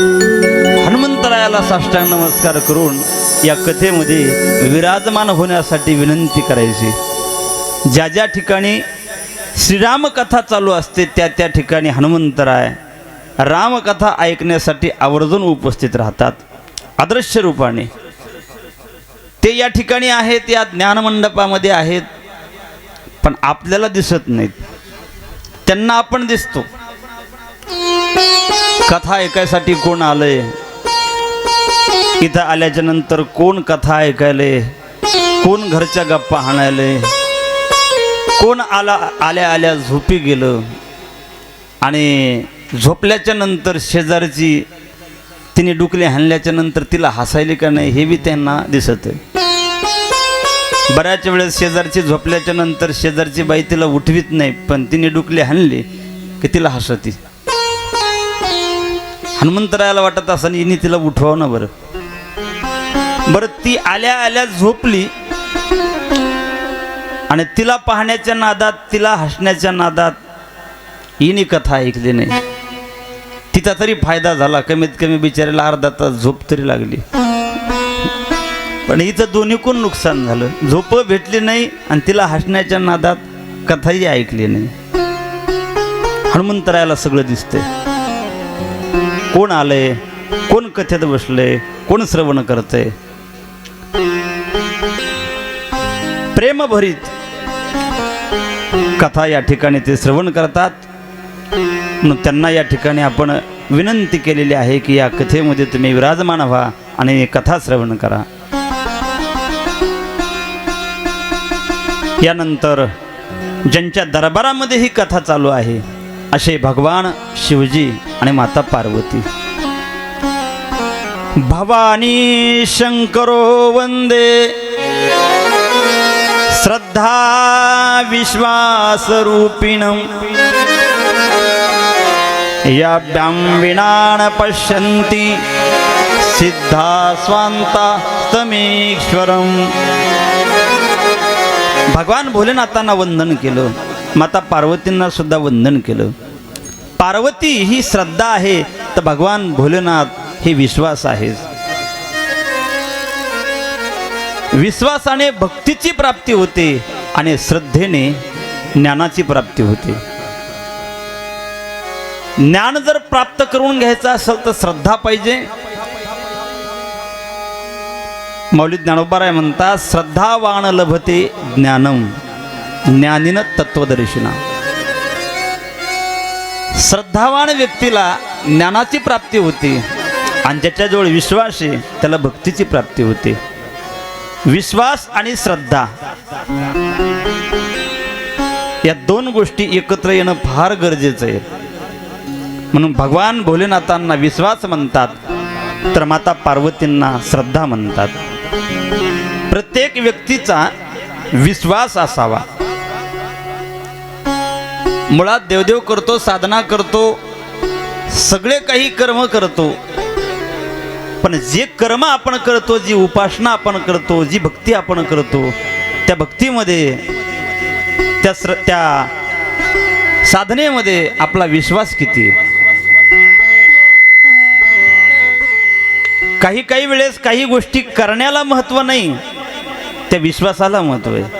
हनुमंतरायाला साष्टांग नमस्कार करून या कथेमध्ये विराजमान होण्यासाठी विनंती करायची. ज्या ज्या ठिकाणी श्रीरामकथा चालू असते त्या त्या ठिकाणी हनुमंतराय रामकथा ऐकण्यासाठी आवर्जून उपस्थित राहतात. आदृश्य रूपाने. ते या ठिकाणी आहेत या ज्ञानमंडपामध्ये आहेत पण आपल्याला दिसत नाहीत. त्यांना आपण दिसतो. कथा ऐकायसाठी कोण आलंय? इथं आल्याच्यानंतर कोण कथा ऐकायले? कोण घरच्या गप्पा हाणायले? कोण आला आल्या आल्या झोपी गेलं? आणि झोपल्याच्या नंतर शेजारची तिने डुकले हाणल्याच्या नंतर तिला हसायले का नाही हे बी त्यांना दिसत आहे बऱ्याच वेळेस शेजारची झोपल्याच्या नंतर शेजारची बाई तिला उठवीत नाही पण तिने डुकले हाणली की तिला हसती. हनुमंतरायाला वाटत असं हिने तिला उठवावं ना बरं. बरं ती आल्या आल्या झोपली. आणि तिला पाहण्याच्या नादात तिला हसण्याच्या नादात हिने कथा ऐकली नाही. तिचा तरी फायदा झाला. कमीत कमी बिचाऱ्याला अर्धा तास झोप तरी लागली. पण इथं कोण नुकसान झालं? झोप भेटली नाही आणि तिला हसण्याच्या नादात कथाही ऐकली नाही. हनुमंतरायाला सगळं दिसतंय. कोण आलंय कोण कथेत बसले? कोण श्रवण करते? प्रेमभरीत कथा या ठिकाणी ते श्रवण करतात. त्यांना या ठिकाणी आपण विनंती केलेली आहे की या कथेमध्ये तुम्ही विराजमान व्हा आणि कथा श्रवण करा. यानंतर ज्यांच्या दरबारामध्ये ही कथा चालू आहे असे भगवान शिवजी आणि माता पार्वती. भवानी शंकरो वंदे. श्रद्धा विश्वासरूपिणं. याभ्यां न पश्यन्ति. सिद्धा स्वान्ता तमेश्वरम् भगवान भोलेनाथांना वंदन केलं. माता पार्वतींना सुद्धा वंदन केलं. पार्वती ही श्रद्धा आहे तर भगवान भोलेनाथ हे विश्वास आहे विश्वासाने भक्तीची प्राप्ती होते आणि श्रद्धेने ज्ञानाची प्राप्ती होते. ज्ञान जर प्राप्त करून घ्यायचं असेल तर श्रद्धा पाहिजे. मौलिक ज्ञानोबाराय म्हणतात श्रद्धावान लभते ज्ञानम ज्ञानीन तत्वदर्शिना. श्रद्धावान व्यक्तीला ज्ञानाची प्राप्ती होती आणि ज्याच्याजवळ विश्वास आहे त्याला भक्तीची प्राप्ती होते. विश्वास आणि श्रद्धा या दोन गोष्टी एकत्र येणं फार गरजेचं आहे. म्हणून भगवान भोलेनाथांना विश्वास म्हणतात तर माता पार्वतींना श्रद्धा म्हणतात. प्रत्येक व्यक्तीचा विश्वास असावा. मुळात देवदेव करतो साधना करतो सगळे काही कर्म करतो. पण जे कर्म आपण करतो जी उपासना आपण करतो जी भक्ती आपण करतो त्या भक्तीमध्ये त्या स्र त्या साधनेमध्ये आपला विश्वास किती? आहे काही काही वेळेस काही गोष्टी करण्याला महत्त्व नाही त्या विश्वासाला महत्त्व आहे.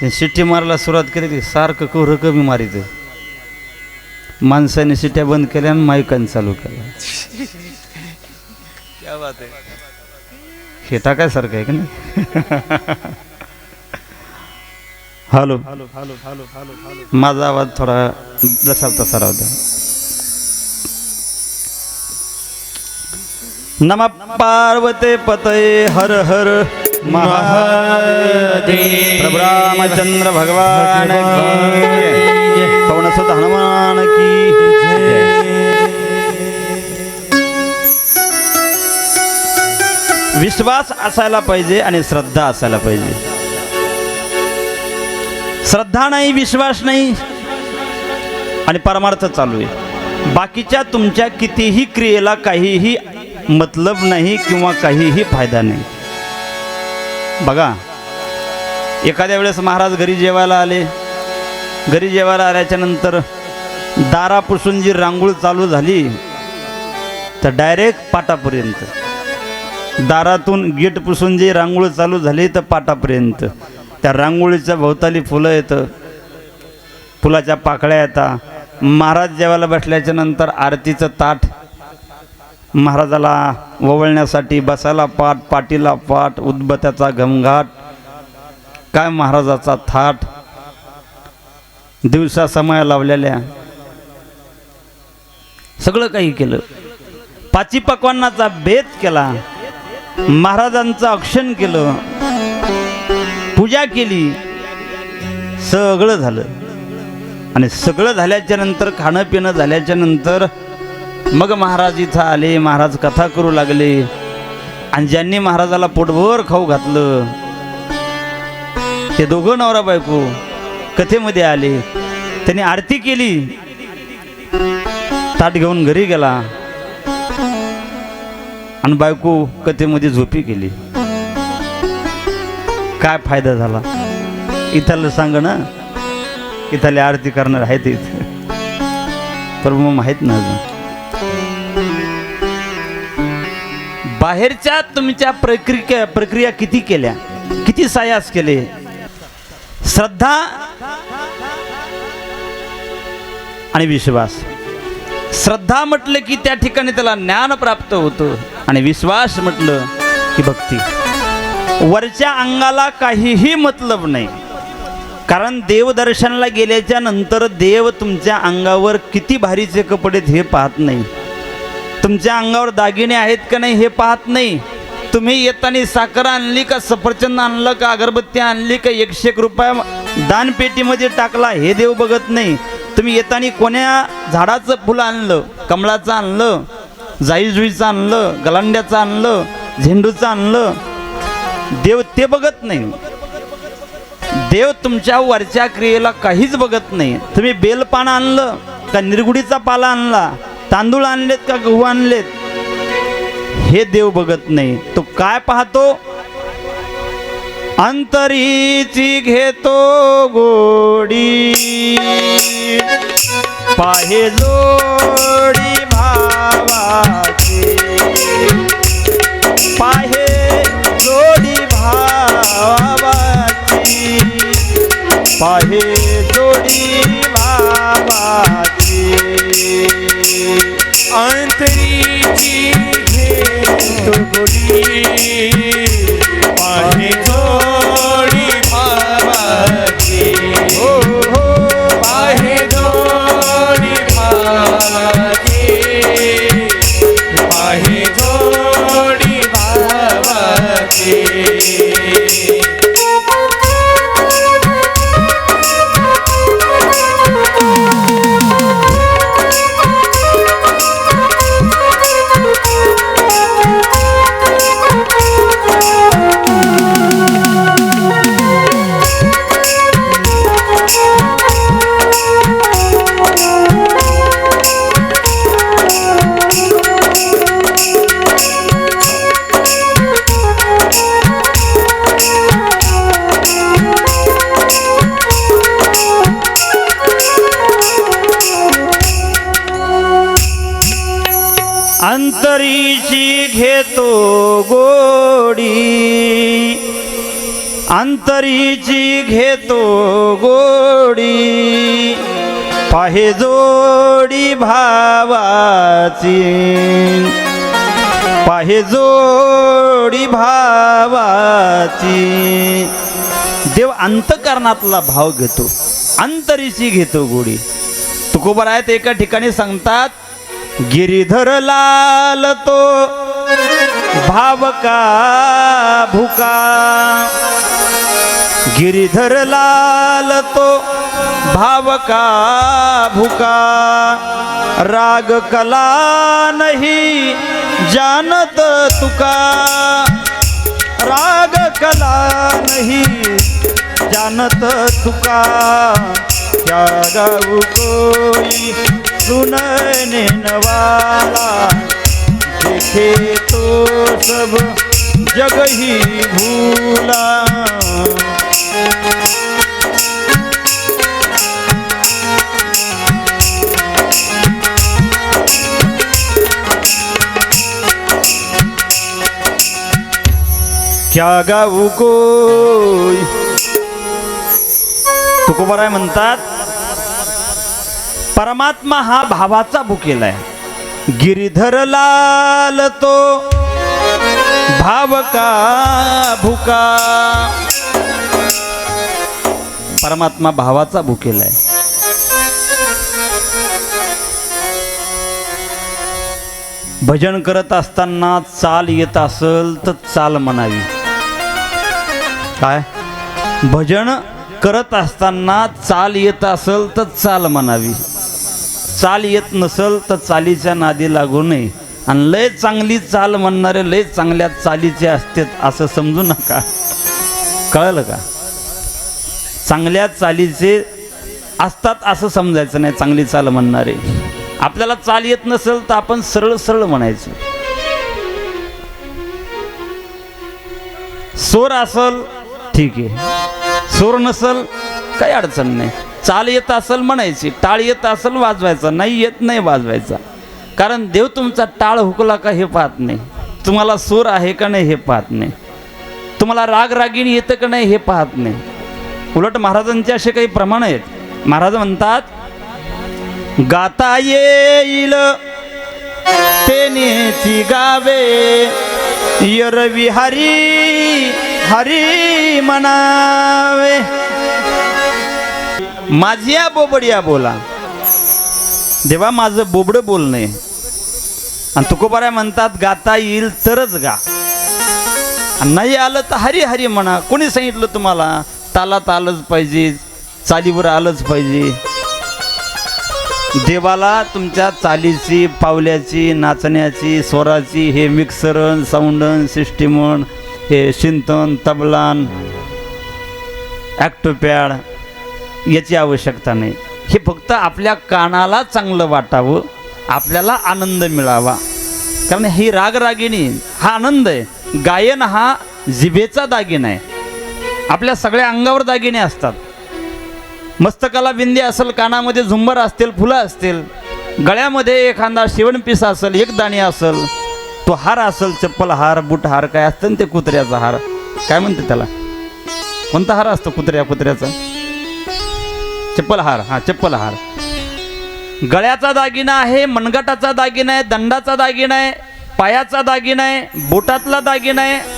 ते शिट्टी मारायला सुरुवात केली की सारखं कवर कमी मारित. माणसाने शिट्ट्या बंद केल्या आणि मायकाने चालू केल्या हे टाकायसारखं आहे का नाही? हॅलो. माझा आवाज थोडा जसा तसा राहू द्या. नम पार्वते पतये हर हर. महादेव। रामचंद्र भगवान की पवन हनुमान की विश्वास असायला पाहिजे आणि श्रद्धा असायला पाहिजे. श्रद्धा नाही विश्वास नाही आणि परमार्थ चालू आहे. बाकीच्या तुमच्या कितीही क्रियेला काहीही मतलब नाही किंवा काहीही फायदा नाही. बघा एखाद्या वेळेस महाराज घरी जेवायला आले. घरी जेवायला आल्याच्यानंतर दारापासून जी रांगोळ चालू झाली तर डायरेक्ट पाटापर्यंत. दारातून गेटपासून जी रांगोळ चालू झाली तर पाटापर्यंत. त्या रांगोळीच्या भोवताली फुलं येतं. फुलाच्या पाकळ्या येतात. महाराज जेवायला बसल्याच्या नंतर आरतीचं ताट महाराजाला ववळण्यासाठी बसायला पाठ पाटीला पाठ उद्बत्याचा घमघाट काय महाराजाचा थाट. दिवसा समय लावलेल्या. सगळं काही केलं. पाची पकवानाचा भेद केला. महाराजांचं अक्षण केलं. पूजा केली. सगळं झालं. आणि सगळं झाल्याच्यानंतर खाणं पिणं झाल्याच्यानंतर मग महाराज इथं आले महाराज कथा करू लागले. आणि ज्यांनी महाराजाला पोटभर खाऊ घातलं ते दोघं नवरा बायको कथेमध्ये आले. त्यांनी आरती केली. ताट घेऊन घरी गेला. आणि बायको कथेमध्ये झोपी केली काय फायदा झाला? इथलं सांग ना. इथले आरती करणार आहेत इथे. पण मग माहीत नाही बाहेरच्या तुमच्या प्रक्रिया प्रक्रिया किती केल्या? किती सायास केले? श्रद्धा आणि विश्वास. श्रद्धा म्हटलं की त्या ठिकाणी त्याला ज्ञान प्राप्त होतं आणि विश्वास म्हटलं की भक्ती. वरच्या अंगाला काहीही मतलब नाही. कारण देवदर्शनाला गेल्याच्यानंतर देव तुमच्या अंगावर किती भारीचे कपडे हे पाहत नाही. तुमच्या अंगावर दागिने आहेत का नाही हे पाहत नाही. तुम्ही येताना साखर आणली का सफरचंद आणलं का अगरबत्ती आणली का एकशे एक रुपया दानपेटीमध्ये टाकला हे देव बघत नाही. तुम्ही येताना कोण्या झाडाचं फुलं आणलं कमळाचं आणलं जाईजुईचं आणलं गलांड्याचं आणलं झेंडूचं आणलं? देव ते बघत नाही. देव तुमच्या वरच्या क्रियेला काहीच बघत नाही. तुम्ही बेलपान आणलं का निरगुडीचा पाला आणला? तांदूळ आणलेत का गहू आणलेत? हे देव बघत नाही. तो काय पाहतो? अंतरीची घेतो गोडी. पाहे जोडी भावाचे. पाहे जोडी भावाची. पाहे अंतरीची घेतो गोडी पाहे जोडी भावाची. पाहे जोडी भावाची. देव अंतकरणातला भाव घेतो अंतरीची घेतो गोडी. तुकोबरायत एका ठिकाणी सांगतात गिरीधर लाल तो भावका भुका. गिरीधर लाल तो भावका भुका। राग कला नाही जानत तुका। राग कला नाही जानत तुका। क्या गाऊ कोई सुनने वाला देखे तो सब जग ही भूला। क्या गाऊ कोय तुकोबराय म्हणतात परमात्मा हा भावाचा भुकेला आहे. गिरिधर लाल तो भाव का भुका. परमात्मा भावाचा भुकेला आहे. भजन करत असताना चाल येत असेल तर चाल म्हणावी. काय? भजन करत असताना चाल येत असेल तर चाल म्हणावी. चाल येत नसेल तर चालीच्या नादी लागू नये. आणि लय चांगली चाल म्हणणारे लय चांगल्या चालीचे असते असं समजू नका. कळलं का? चांगल्या चालीचे असतात असं समजायचं नाही चांगली चाल म्हणणारे. आपल्याला चाल येत नसेल तर आपण सरळ सरळ म्हणायचं. सोर असल ठीक आहे. सोर नसल काही अडचण नाही. चाल येत असल म्हणायची टाळ येत असल वाजवायचा नाही येत नाही वाजवायचा. कारण देव तुमचा टाळ हुकला का हे पाहत नाही. तुम्हाला सूर आहे का नाही हे पाहत नाही. तुम्हाला राग रागिणी येतं का नाही हे पाहत नाही. उलट महाराजांचे असे काही प्रमाण आहेत. महाराज म्हणतात गाता येईल तेनेची गावे यरवी हरी हरी म्हणावे. माझ्या बोबडिया बोला. देवा माझं बोबडं बोलणे. आणि तुकोबाऱ्या म्हणतात गाता येईल तरच गा. नाही आलं तर हरी हरी म्हणा. कोणी सांगितलं तुम्हाला? तालात आलंच पाहिजे चालीवर आलंच पाहिजे. देवाला तुमच्या चालीची पावल्याची नाचण्याची स्वराची हे मिक्सरन साऊंडन सिस्टीमन हे शिंतन तबलान ॲक्टोपॅड याची आवश्यकता नाही. हे फक्त आपल्या कानाला चांगलं वाटावं आपल्याला आनंद मिळावा. कारण ही रागरागिणी हा आनंद आहे. गायन हा जिभेचा दागिना आहे. आपल्या सगळ्या अंगावर दागिने असतात. मस्तकाला बिंदी असेल कानामध्ये झुंबर असतील फुलं असतील. गळ्यामध्ये एखादा शिवणपीस असेल एक दाणी असेल तो हार असेल चप्पल हार बूट हार काय असतं ना ते कुत्र्याचा हार. काय म्हणते त्याला? कोणता हार असतो कुत्र्या कुत्र्याचा? चप्पल हार हा चप्पल हार. गळ्याचा दागिना आहे मनगटाचा दागिना आहे दंडाचा दागिना आहे पायाचा दागिना आहे बोटातला दागिना आहे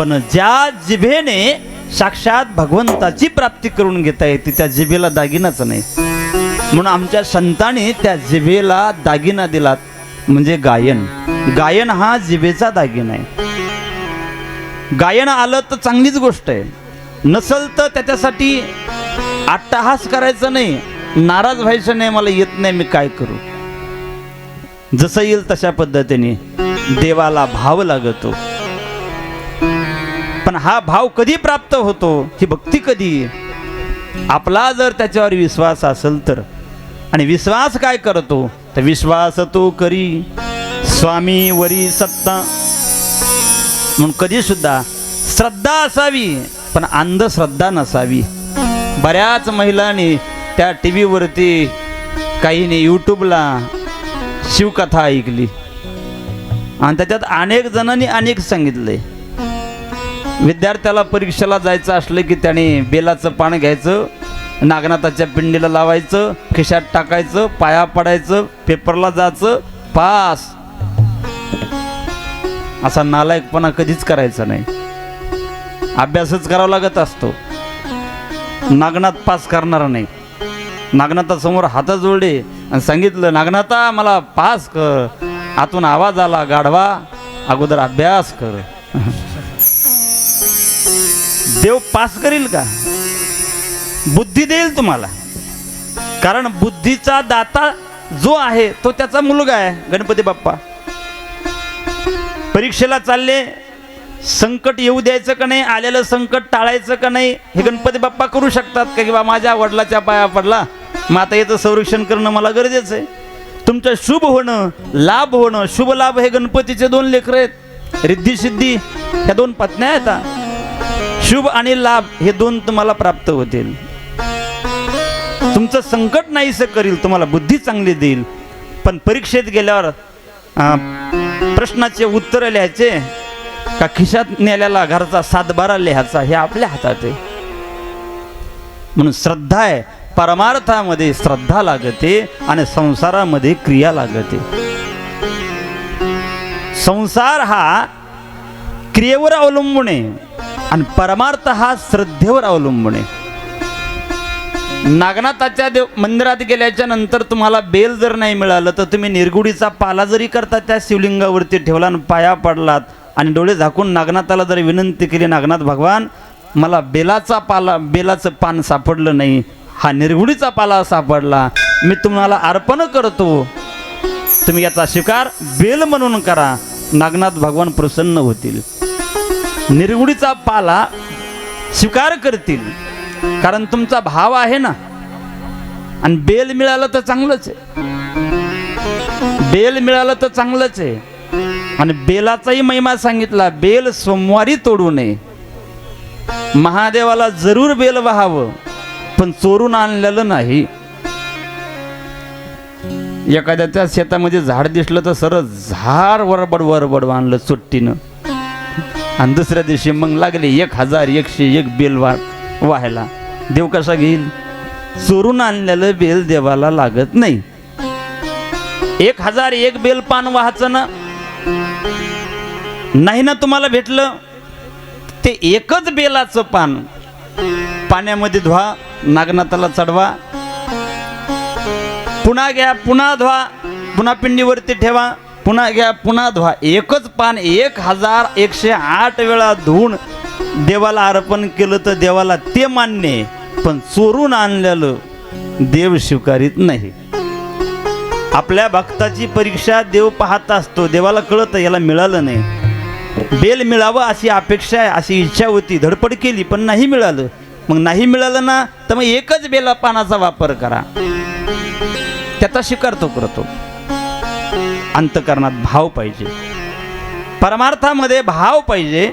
पण ज्या जिभेने साक्षात भगवंताची प्राप्ती करून घेता येते त्या जिभेला दागिनाच नाही. म्हणून आमच्या संतांनी त्या जिभेला दागिना दिलात म्हणजे गायन. गायन हा जिभेचा दागिना आहे. गायन आलं तर चांगलीच गोष्ट आहे. नसल तर त्याच्यासाठी अट्टहास करायचं नाही. नाराज व्हायचं नाही मला येत नाही मी काय करू? जसं येईल तशा पद्धतीने देवाला भाव लागतो. पण हा भाव कधी प्राप्त होतो ही भक्ती कधी? आपला जर त्याच्यावर विश्वास असेल तर. आणि विश्वास काय करतो? तर विश्वास तो करी. स्वामी वरी सत्ता. म्हणून कधी सुद्धा श्रद्धा असावी पण अंधश्रद्धा नसावी. बऱ्याच महिलांनी त्या टी व्हीवरती काहीने यूट्यूबला शिवकथा ऐकली. आणि त्याच्यात अनेक जणांनी अनेक सांगितले. विद्यार्थ्याला परीक्षेला जायचं असलं की त्याने बेलाचं पान घ्यायचं नागनाथाच्या पिंडीला लावायचं खिशात टाकायचं पाया पडायचं पेपरला जायचं पास. असा नालायकपणा कधीच करायचा नाही. अभ्यासच करावा लागत असतो. नागनाथ पास करणार नाही. नागनाथासमोर हात जोडले आणि सांगितलं नागनाथा मला पास कर. आतून आवाज आला गाढवा. अगोदर अभ्यास कर. देव पास करील का? बुद्धी देईल तुम्हाला. कारण बुद्धीचा दाता जो आहे तो त्याचा मुलगा आहे गणपती बाप्पा. परीक्षेला चालले संकट येऊ द्यायचं का नाही आलेलं संकट टाळायचं का नाही हे गणपती बाप्पा करू शकतात का? किंवा माझ्या वडिलाच्या पाया पडला मग आता याचं संरक्षण करणं मला गरजेचं आहे. तुमचं शुभ होणं लाभ होणं शुभ लाभ हे गणपतीचे दोन लेकर आहेत. रिद्धी सिद्धी ह्या दोन पत्न्या आहेत. शुभ आणि लाभ हे दोन तुम्हाला प्राप्त होतील. तुमचं संकट नाहीसं करील तुम्हाला बुद्धी चांगली देईल. पण परीक्षेत गेल्यावर प्रश्नाचे उत्तर लिहायचे का खिशात नेलेला घरचा सातबारा लिहायचा हे आपल्या हातात आहे. म्हणून श्रद्धा आहे. परमार्थामध्ये श्रद्धा लागते आणि संसारामध्ये क्रिया लागते. संसार हा क्रियेवर अवलंबून आहे. आणि परमार्थ हा श्रद्धेवर अवलंबून आहे. नागनाथाच्या देव मंदिरात गेल्याच्यानंतर तुम्हाला बेल जर नाही मिळालं तर तुम्ही निरगुडीचा पाला जरी करता त्या शिवलिंगावरती ठेवला आणि पाया पडलात आणि डोळे झाकून नागनाथाला जर विनंती केली नागनाथ भगवान मला बेलाचा पाला बेलाचं पान सापडलं नाही हा निरगुडीचा पाला सापडला मी तुम्हाला अर्पण करतो. तुम्ही याचा स्वीकार बेल म्हणून करा. नागनाथ भगवान प्रसन्न होतील. निर्गुडीचा पाला स्वीकार करतील. कारण तुमचा भाव आहे ना आणि बेल मिळालं तर चांगलंच आहे. बेल मिळालं तर चांगलंच आहे. आणि बेलाचाही महिमा सांगितला बेल सोमवारी तोडू नये. महादेवाला जरूर बेल व्हावं पण चोरून आणलेलं नाही. एखाद्याच्या शेतामध्ये झाड दिसलं तर सरळ झाड वरबड वरबड आणलं सुट्टीनं. आणि दुसऱ्या दिवशी मग लागले एक हजार एकशे एक बेल वा व्हायला. देव कसा घेईल? चोरून आणलेलं बेल देवाला लागत नाही. एक हजार एक बेल पान व्हायचं ना? नाही ना तुम्हाला भेटलं? ते एकच बेलाचं पान. पाण्यामध्ये धुवा नागनाथाला चढवा. पुन्हा घ्या पुन्हा धुवा. पुन्हा पिंडीवरती ठेवा. पुन्हा घ्या पुन्हा धुवा. एकच पान एक हजार एकशे आठ वेळा धुवून देवाला अर्पण केलं तर देवाला ते मान्य पण चोरून आणलेलं देव स्वीकारित नाही. आपल्या भक्ताची परीक्षा देव पाहत असतो. देवाला कळत याला मिळालं नाही. बेल मिळावं अशी अपेक्षा आहे अशी इच्छा होती. धडपड केली पण नाही मिळालं. मग नाही मिळालं ना तर मग एकच बेला पानाचा वापर करा. त्याचा स्वीकार तो करतो. अंतकरणात भाव पाहिजे. परमार्थामध्ये भाव पाहिजे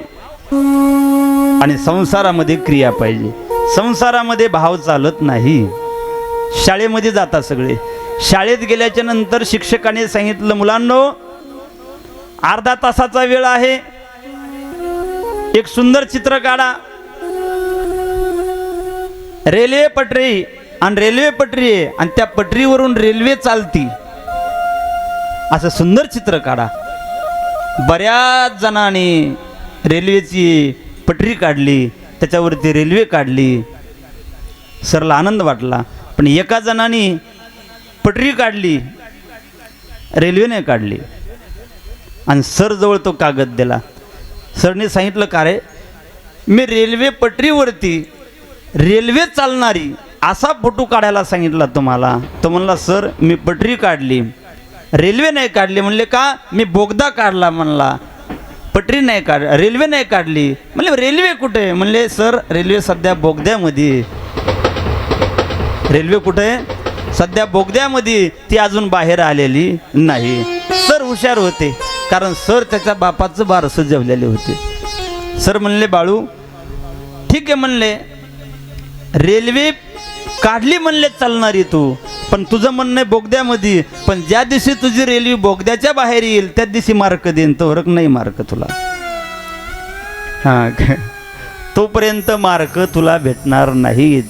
आणि संसारामध्ये क्रिया पाहिजे. संसारामध्ये भाव चालत नाही. शाळेमध्ये जातात सगळे. शाळेत गेल्याच्यानंतर शिक्षकाने सांगितलं मुलांनो अर्धा तासाचा वेळ आहे. एक सुंदर चित्र काढा. रेल्वे पटरी आणि रेल्वे पटरी आहे आणि त्या पटरीवरून रेल्वे चालती. असं सुंदर चित्र काढा. बऱ्याच जणांनी रेल्वेची पटरी काढली त्याच्यावरती रेल्वे काढली. सरला आनंद वाटला. पण एका जणाने पटरी काढली रेल्वेने काढली. आणि सरजवळ तो कागद दिला. सरने सांगितलं का रे? मी रेल्वे पटरीवरती रेल्वे चालणारी असा फोटो काढायला सांगितला तुम्हाला. तो म्हणला सर मी पटरी काढली. रेल्वे नाही काढली म्हणले का? मी बोगदा काढला म्हणला. पटरी नाही काढ रेल्वे नाही काढली. म्हणले रेल्वे कुठे? आहे? म्हणले सर रेल्वे सध्या बोगद्यामध्ये. रेल्वे कुठे? आहे? सध्या बोगद्यामध्ये. ती अजून बाहेर आलेली नाही. सर हुशार होते कारण सर त्याच्या बापाचं बारसं जेवलेले होते. सर म्हणले बाळू ठीक आहे म्हणले. रेल्वे काढली म्हणले चालणारी तू. पण तुझं म्हणणं आहे बोगद्यामध्ये. पण ज्या दिवशी तुझी रेल्वे बोगद्याच्या बाहेर येईल त्या दिवशी मार्क देईन. तो हरक नाही मार्क तुला. हा काय? तोपर्यंत मार्क तुला भेटणार नाहीत.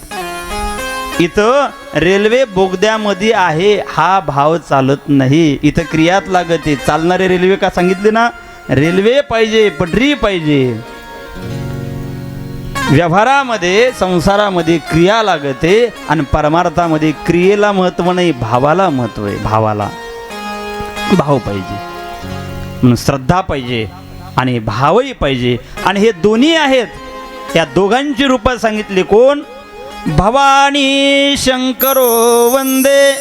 इथं रेल्वे बोगद्यामध्ये आहे हा भाव चालत नाही. इथं क्रियात लागते. चालणारे रेल्वे का सांगितले ना? रेल्वे पाहिजे पटरी पाहिजे. व्यवहारामध्ये संसारामध्ये क्रिया लागते आणि परमार्थामध्ये क्रियेला महत्त्व नाही भावाला महत्त्व आहे. भावाला भाव पाहिजे. म्हणून श्रद्धा पाहिजे आणि भावही पाहिजे. आणि हे दोन्ही आहेत. या दोघांची रूपं सांगितली कोण? भवानी शंकरो वंदे.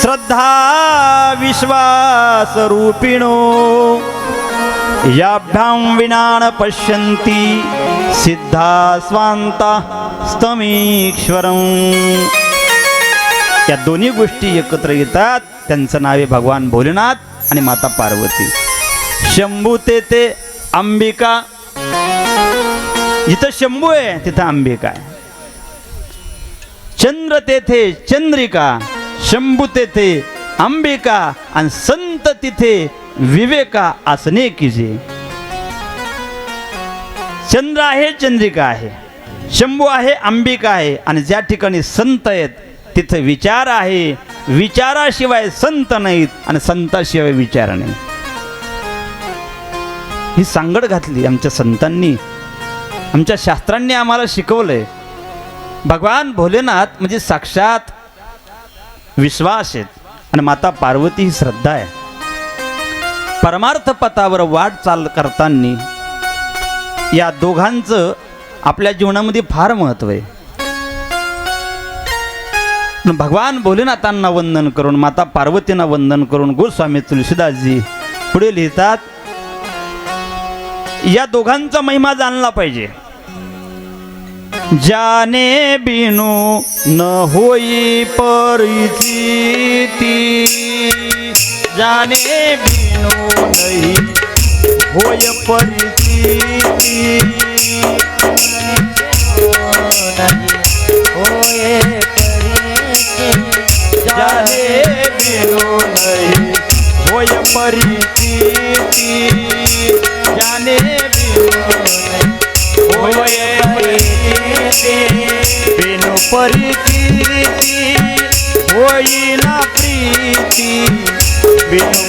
श्रद्धा विश्वास रूपिणो याभ्यां विनान पश्यन्ति सिद्धा स्वांता स्तमीश्वरं या दोन्ही गोष्टी एकत्र येतात त्यांचं नाव आहे भगवान भोलेनाथ आणि माता पार्वती. शंभू तेथे अंबिका. जिथं शंभू आहे तिथं अंबिका आहे. चंद्र तेथे चंद्रिका शंभू तेथे अंबिका आणि संत तिथे विवेका असणे किजे चंद्र आहे चंद्रिका आहे. शंभू आहे अंबिका आहे. आणि ज्या ठिकाणी संत आहेत तिथं विचार आहे. विचाराशिवाय संत नाहीत आणि संताशिवाय विचार नाही. ही सांगड घातली आमच्या संतांनी. आमच्या शास्त्रांनी आम्हाला शिकवलंय. भगवान भोलेनाथ म्हणजे साक्षात विश्वास आहेत. आणि माता पार्वती ही श्रद्धा आहे. परमार्थ पथावर वाट चाल करताना या दोघांचं आपल्या जीवनामध्ये फार महत्त्व आहे. भगवान भोलेनाथांना वंदन करून माता पार्वतींना वंदन करून गोस्वामी तुलसीदासजी पुढे लिहितात या दोघांचा महिमा जाणला पाहिजे. जाने बिनु न होई परिचिती जाने बिनु नाही होय परिचिती जाने बिनु नाही होय परिचिती जाने बिनु नाही होय परिचिती बिनु परिचिती होईना प्रीती। बिनु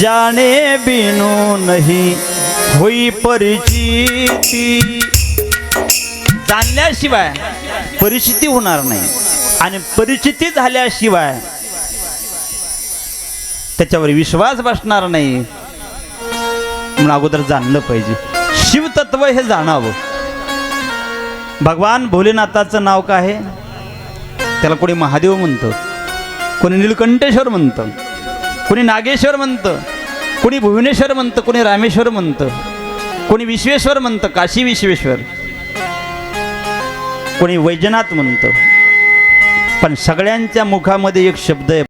जाने बिनु नहीं होई परिचिती। जाणल्याशिवाय परिचिती होणार नाही. आणि परिचिती झाल्याशिवाय त्याच्यावर विश्वास बसणार नाही. म्हणून अगोदर जाणलं पाहिजे. शिवतत्व हे जाणावं. भगवान भोलेनाथाचं नाव काय आहे? त्याला कोणी महादेव म्हणतं. कोणी निलकंठेश्वर म्हणतं. कोणी नागेश्वर म्हणतं. कोणी भुवनेश्वर म्हणतं कोणी रामेश्वर म्हणतं कोणी विश्वेश्वर म्हणतं काशी विश्वेश्वर कोणी वैजनाथ म्हणतं. पण सगळ्यांच्या मुखामध्ये एक शब्द आहे